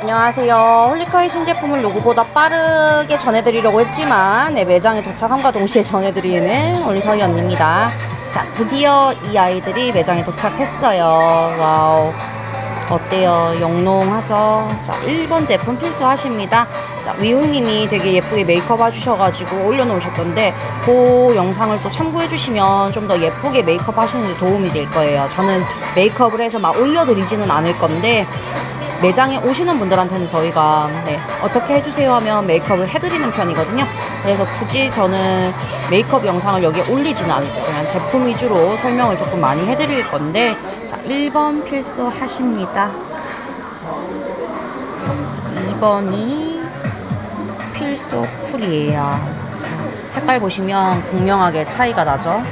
안녕하세요. 홀리카의 신제품을 누구보다 빠르게 전해드리려고 했지만 네, 매장에 도착함과 동시에 전해드리는 올리서희 언니입니다. 자, 드디어 이 아이들이 매장에 도착했어요. 와우. 어때요? 영롱하죠? 자, 1번 제품 필수하십니다. 자, 위훈님이 되게 예쁘게 메이크업 해주셔가지고 올려놓으셨던데, 그 영상을 또 참고해주시면 좀 더 예쁘게 메이크업 하시는 데 도움이 될 거예요. 저는 메이크업을 해서 막 올려드리지는 않을 건데, 매장에 오시는 분들한테는 저희가 네, 어떻게 해주세요 하면 메이크업을 해드리는 편이거든요. 그래서 굳이 저는 메이크업 영상을 여기에 올리지는 않을게요. 그냥 제품 위주로 설명을 조금 많이 해드릴 건데 자, 1번 필수 하십니다. 자, 2번이 필수 쿨이에요. 자, 색깔 보시면 극명하게 차이가 나죠.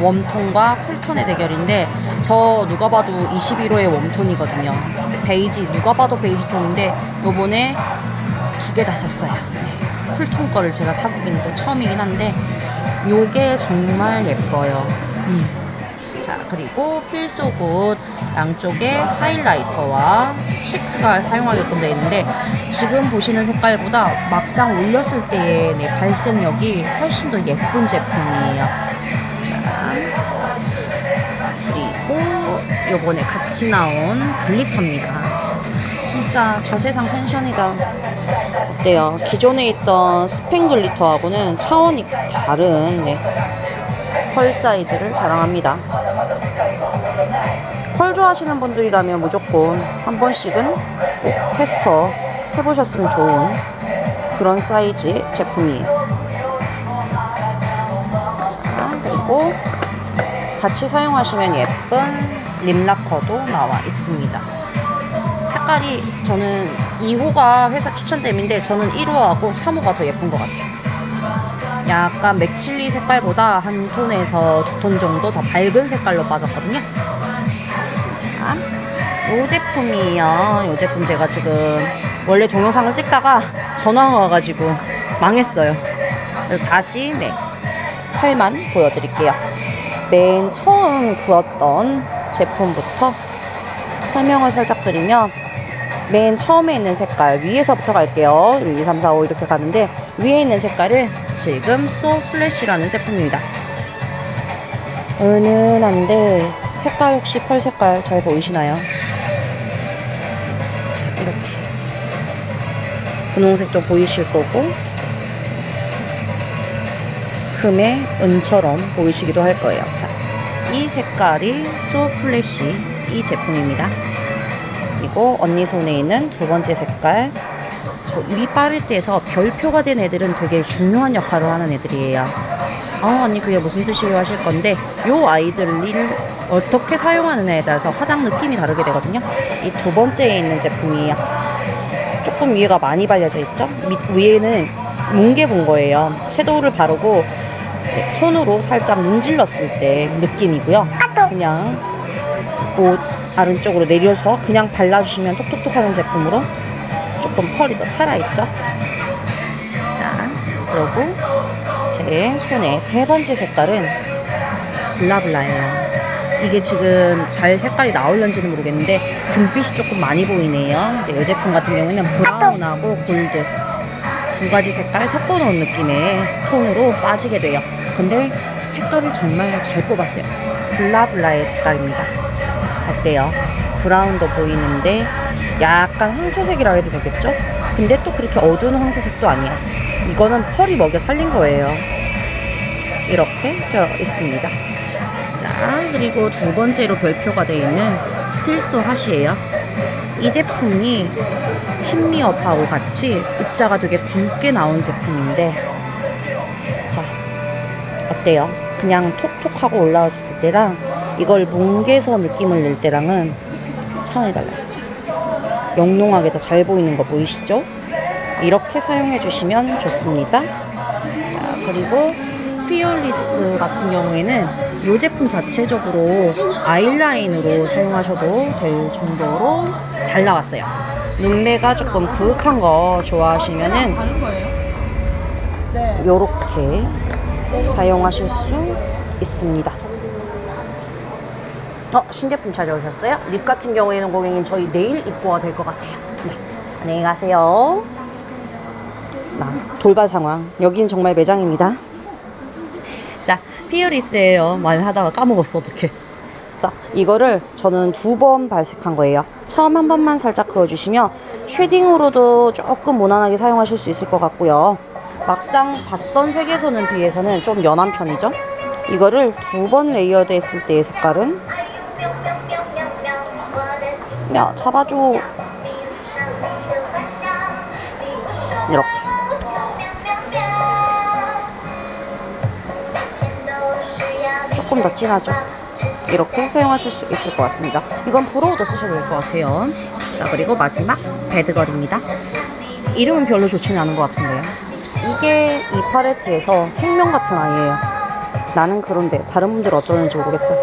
웜톤과 쿨톤의 대결인데 저 누가 봐도 21호의 웜톤이거든요. 베이지 누가 봐도 베이지 톤인데 요번에 두 개 다 샀어요. 네. 쿨톤 거를 제가 사보기는 또 처음이긴 한데 요게 정말 예뻐요. 음. 자 그리고 필소굿 양쪽에 하이라이터와 치크가 사용하게끔 되어 있는데 지금 보시는 색깔보다 막상 올렸을 때의 네, 발색력이 훨씬 더 예쁜 제품이에요. 요번에 같이 나온 글리터입니다. 진짜 저 세상 펜션이다. 어때요? 기존에 있던 스팽 글리터하고는 차원이 다른 네, 펄 사이즈를 자랑합니다. 펄 좋아하시는 분들이라면 무조건 한 번씩은 꼭 테스터 해보셨으면 좋은 그런 사이즈의 제품이에요. 자, 그리고 같이 사용하시면 예쁜 립라커도 나와 있습니다. 색깔이 저는 2호가 회사 추천템인데 저는 1호하고 3호가 더 예쁜 것 같아요. 약간 맥칠리 색깔보다 한 톤에서 두 톤 정도 더 밝은 색깔로 빠졌거든요. 자, 이 제품이에요. 이 제품 제가 지금 원래 동영상을 찍다가 전화가 와가지고 망했어요. 그래서 다시 네 팔만 보여드릴게요. 맨 처음 구웠던 제품부터 설명을 살짝 드리면 맨 처음에 있는 색깔 위에서부터 갈게요. 1, 2, 3, 4, 5 이렇게 가는데 위에 있는 색깔은 지금 소 플래시라는 제품입니다. 은은한데 색깔 혹시 펄 색깔 잘 보이시나요? 자, 이렇게 분홍색도 보이실 거고 금의 은처럼 보이시기도 할 거예요. 자, 이 색깔이 소 플래시 이 제품입니다. 그리고 언니 손에 있는 두 번째 색깔. 저 입이 빠를 때에서 별표가 된 애들은 되게 중요한 역할을 하는 애들이에요. 어, 언니 그게 무슨 뜻이에요 하실 건데 요 아이들을 어떻게 사용하느냐에 따라서 화장 느낌이 다르게 되거든요. 자, 이두 번째에 있는 제품이에요. 조금 위에가 많이 발려져 있죠? 밑, 위에는 뭉개 본 거예요. 섀도우를 바르고 네, 손으로 살짝 문질렀을 때 느낌이고요. 그냥 옷 아래쪽으로 내려서 그냥 발라주시면 톡톡톡 하는 제품으로 조금 펄이 더 살아있죠. 자, 그리고 제 손의 세 번째 색깔은 블라블라예요. 이게 지금 잘 색깔이 나올는지는 모르겠는데 금빛이 조금 많이 보이네요. 근데 이 제품 같은 경우에는 브라운하고 골드 두 가지 색깔 섞어 놓은 느낌의 톤으로 빠지게 돼요. 근데 색깔을 정말 잘 뽑았어요. 자, 블라블라의 색깔입니다. 어때요? 브라운도 보이는데 약간 황토색이라 해도 되겠죠? 근데 또 그렇게 어두운 황토색도 아니야. 이거는 펄이 먹여 살린 거예요. 자, 이렇게 되어 있습니다. 자, 그리고 두 번째로 별표가 되어 있는 필소 핫이에요. 이 제품이 흰미업하고 같이 입자가 되게 굵게 나온 제품인데, 자, 어때요? 그냥 톡톡하고 올라왔을 때랑 이걸 뭉개서 느낌을 낼 때랑은 차원이 달라요. 영롱하게 더 잘 보이는 거 보이시죠? 이렇게 사용해 주시면 좋습니다. 자, 그리고 피올리스 같은 경우에는 이 제품 자체적으로 아이라인으로 사용하셔도 될 정도로 잘 나왔어요. 눈매가 조금 그윽한 거 좋아하시면은 이렇게 사용하실 수 있습니다. 어, 신제품 찾아오셨어요? 립 같은 경우에는 고객님 저희 내일 입고가 될 것 같아요. 네. 안녕히 가세요. 나 돌발 상황. 여긴 정말 매장입니다. 자, 피어리스예요. 말하다가 까먹었어, 어떡해. 자, 이거를 저는 두 번 발색한 거예요. 처음 한 번만 살짝 그어주시면 쉐딩으로도 조금 무난하게 사용하실 수 있을 것 같고요. 막상 봤던 색에서는 비해서는 좀 연한 편이죠. 이거를 두 번 레이어드 했을 때의 색깔은 야, 잡아줘. 이렇게. 조금 더 진하죠? 이렇게 사용하실 수 있을 것 같습니다. 이건 브로우도 쓰셔도 될 것 같아요. 자, 그리고 마지막 베드걸입니다. 이름은 별로 좋지는 않은 것 같은데요. 자, 이게 이 팔레트에서 생명 같은 아이예요. 나는 그런데 다른 분들 어쩌는지 모르겠다.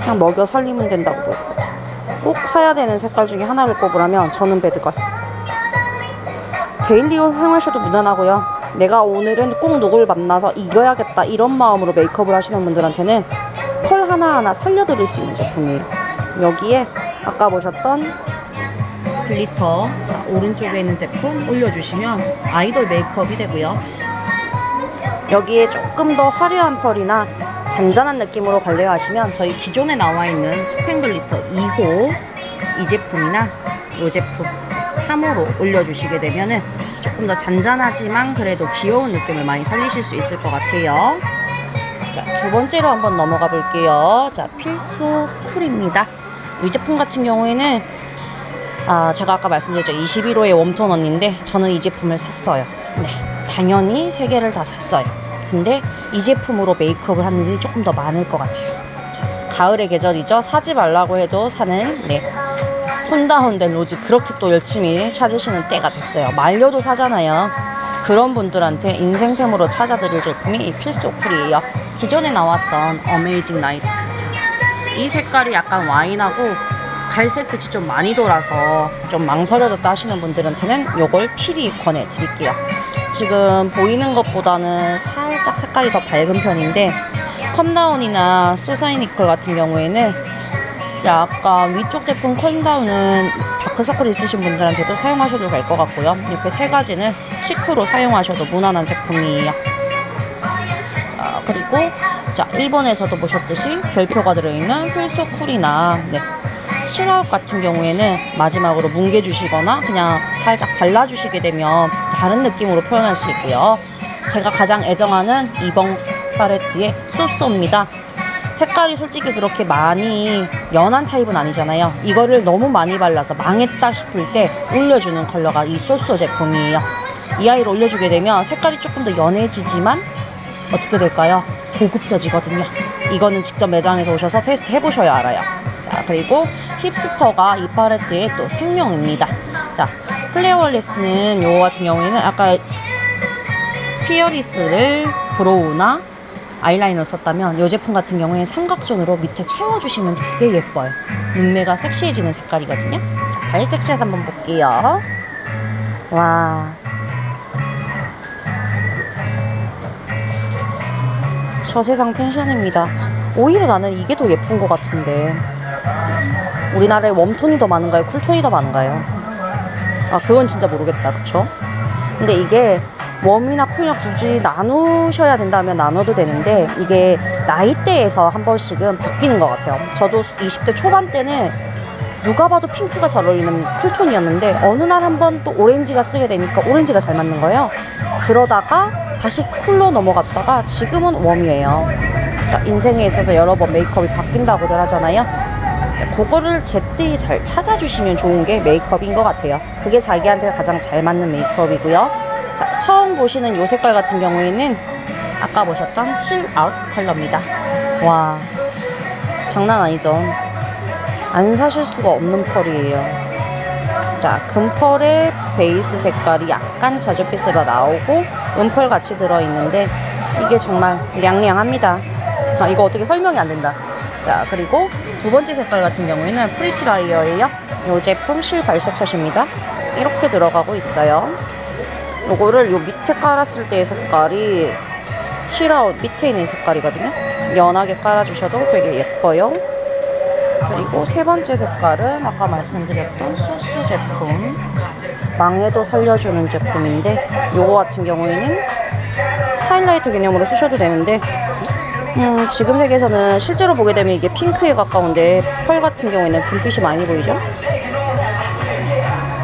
그냥 먹여 살리면 된다고 볼것 같아요. 꼭 사야 되는 색깔 중에 하나를 꼽으라면 저는 베드걸. 데일리로 사용하셔도 무난하고요. 내가 오늘은 꼭 누굴 만나서 이겨야겠다 이런 마음으로 메이크업을 하시는 분들한테는 펄 하나하나 살려드릴 수 있는 제품이에요. 여기에 아까 보셨던 글리터 자 오른쪽에 있는 제품 올려주시면 아이돌 메이크업이 되고요. 여기에 조금 더 화려한 펄이나 잔잔한 느낌으로 가려 하시면 저희 기존에 나와 있는 스팽 글리터 2호 이 제품이나 이 제품 3호로 올려주시게 되면은 조금 더 잔잔하지만 그래도 귀여운 느낌을 많이 살리실 수 있을 것 같아요. 자, 두 번째로 한번 넘어가 볼게요. 자, 필소 쿨입니다. 이 제품 같은 경우에는 아, 제가 아까 말씀드렸죠. 21호의 웜톤 언니인데 저는 이 제품을 샀어요. 네, 당연히 세 개를 다 샀어요. 근데 이 제품으로 메이크업을 하는 일이 조금 더 많을 것 같아요. 자, 가을의 계절이죠. 사지 말라고 해도 사는 네, 손다운된 로즈 그렇게 또 열심히 찾으시는 때가 됐어요. 말려도 사잖아요. 그런 분들한테 인생템으로 찾아드릴 제품이 이 필수 쿨이에요. 기존에 나왔던 어메이징 나이트. 이 색깔이 약간 와인하고 갈색 빛이 좀 많이 돌아서 좀 망설여졌다 하시는 분들한테는 이걸 필히 권해드릴게요. 지금 보이는 것보다는 살짝 색깔이 더 밝은 편인데 컴다운이나 소사이니컬 같은 경우에는 자, 아까 위쪽 제품 컬다운은 다크서클 있으신 분들한테도 사용하셔도 될 것 같고요. 이렇게 세 가지는 시크로 사용하셔도 무난한 제품이에요. 자, 그리고 자, 일본에서도 보셨듯이 별표가 들어있는 필소 쿨이나 네, 칠아웃 같은 경우에는 마지막으로 뭉개주시거나 그냥 살짝 발라주시게 되면 다른 느낌으로 표현할 수 있고요. 제가 가장 애정하는 이번 팔레트의 소소입니다. 색깔이 솔직히 그렇게 많이 연한 타입은 아니잖아요. 이거를 너무 많이 발라서 망했다 싶을 때 올려주는 컬러가 이 소소 제품이에요. 이 아이를 올려주게 되면 색깔이 조금 더 연해지지만 어떻게 될까요? 고급져지거든요. 이거는 직접 매장에서 오셔서 테스트 해보셔야 알아요. 자, 그리고 힙스터가 이 팔레트의 또 생명입니다. 자, 플레어레스는 요거 같은 경우에는 아까 피어리스를 브로우나 아이라이너 썼다면 이 제품 같은 경우에 삼각존으로 밑에 채워주시면 되게 예뻐요. 눈매가 섹시해지는 색깔이거든요. 자, 발색샷 한번 볼게요. 와. 저 세상 펜션입니다. 오히려 나는 이게 더 예쁜 것 같은데. 우리나라에 웜톤이 더 많은가요? 쿨톤이 더 많은가요? 아, 그건 진짜 모르겠다. 그쵸? 근데 이게 웜이나 쿨이나 굳이 나누셔야 된다면 나눠도 되는데 이게 나이대에서 한 번씩은 바뀌는 것 같아요. 저도 20대 초반 때는 누가 봐도 핑크가 잘 어울리는 쿨톤이었는데 어느 날 한 번 또 오렌지가 쓰게 되니까 오렌지가 잘 맞는 거예요. 그러다가 다시 쿨로 넘어갔다가 지금은 웜이에요. 그러니까 인생에 있어서 여러 번 메이크업이 바뀐다고들 하잖아요. 그거를 제때 잘 찾아주시면 좋은 게 메이크업인 것 같아요. 그게 자기한테 가장 잘 맞는 메이크업이고요. 자, 처음 보시는 이 색깔 같은 경우에는 아까 보셨던 칠 아웃 컬러입니다. 와, 장난 아니죠? 안 사실 수가 없는 펄이에요. 자, 금펄의 베이스 색깔이 약간 자주빛으로 나오고 은펄 같이 들어있는데 이게 정말 량량합니다. 아, 이거 어떻게 설명이 안 된다. 자, 그리고 두 번째 색깔 같은 경우에는 프리티 라이어예요. 이 제품 실 발색샷입니다. 이렇게 들어가고 있어요. 요거를 요 밑에 깔았을 때의 색깔이 칠아웃 밑에 있는 색깔이거든요. 연하게 깔아주셔도 되게 예뻐요. 그리고 세 번째 색깔은 아까 말씀드렸던 소스 제품. 망에도 살려주는 제품인데 요거 같은 경우에는 하이라이트 개념으로 쓰셔도 되는데 음, 지금 색에서는 실제로 보게 되면 이게 핑크에 가까운데 펄 같은 경우에는 분빛이 많이 보이죠?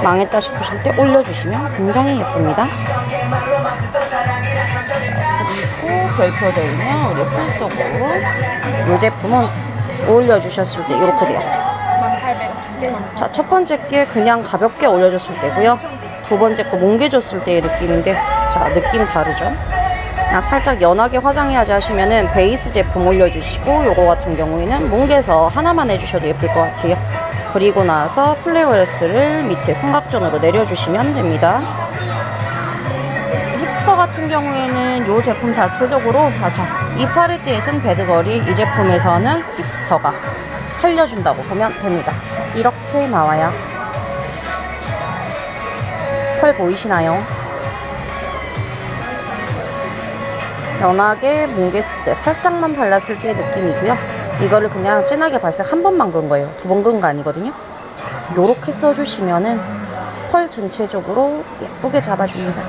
망했다 싶으실 때 올려주시면 굉장히 예쁩니다. 자, 그리고 별표되어 있는 우리 풀속으로 이 제품은 올려주셨을 때 이렇게 돼요. 자, 첫 번째 게 그냥 가볍게 올려줬을 때고요. 두 번째 거 뭉개줬을 때의 느낌인데, 자, 느낌 다르죠? 그냥 살짝 연하게 화장해야지 하시면은 베이스 제품 올려주시고, 요거 같은 경우에는 뭉개서 하나만 해주셔도 예쁠 것 같아요. 그리고 나서 플레이어스를 밑에 삼각존으로 내려주시면 됩니다. 힙스터 같은 경우에는 이 제품 자체적으로 맞아 이 파레트에서는 배드걸이 이 제품에서는 힙스터가 살려준다고 보면 됩니다 자, 이렇게 나와요 펄 보이시나요? 연하게 뭉갰을 때 살짝만 발랐을 때 느낌이고요 이거를 그냥 진하게 발색 한 번만 그은 거예요 두 번 그은 거 아니거든요 요렇게 써주시면은 펄 전체적으로 예쁘게 잡아줍니다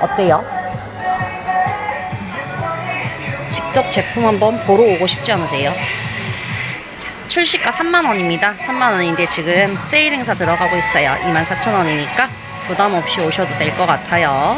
어때요? 직접 제품 한번 보러 오고 싶지 않으세요? 자, 출시가 3만원입니다. 3만원인데 지금 세일 행사 들어가고 있어요. 24,000원이니까 부담 없이 오셔도 될 것 같아요.